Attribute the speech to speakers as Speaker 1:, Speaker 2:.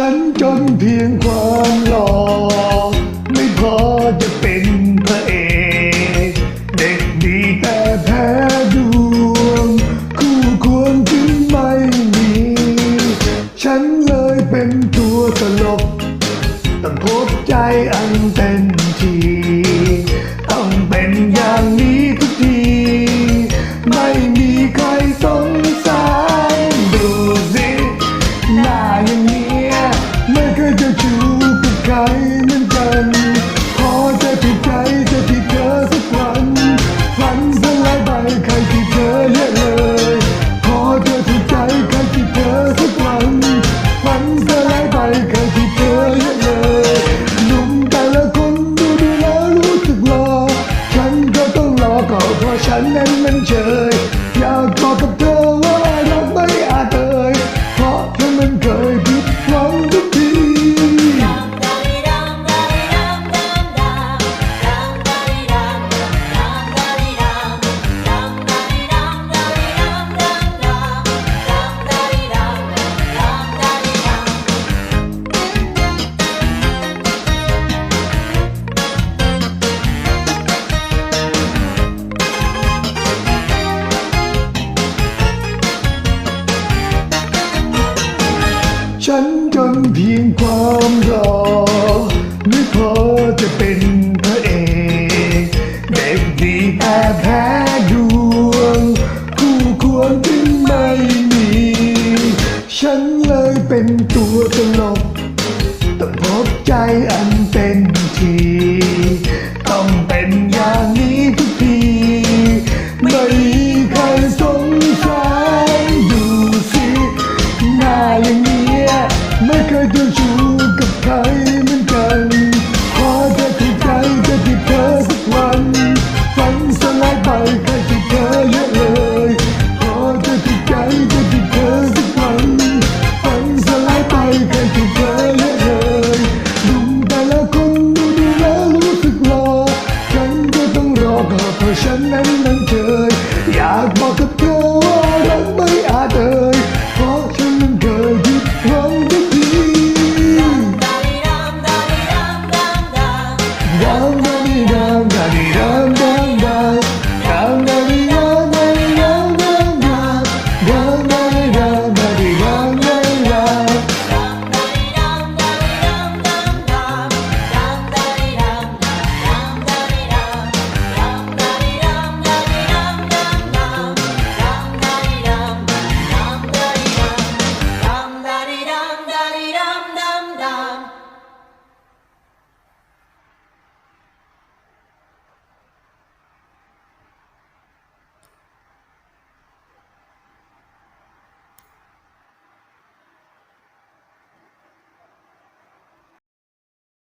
Speaker 1: ฉันจนเพียงความหล่อไม่พอจะเป็นพระเอกเด็กดีแต่แพ้ดวง คู่ควรจึงไม่มี ฉันเลยเป็นตัวตลกต้องพบใจอันเป็น ใจอันเป็นที ต้องเป็นอย่างนี้ทุกทีไม่มีใครสงสัยดูสิหน้าอย่างนี้ไม่เคยดูช บอกเพราะฉันนั้นนั้นเคยอยากบอกกับ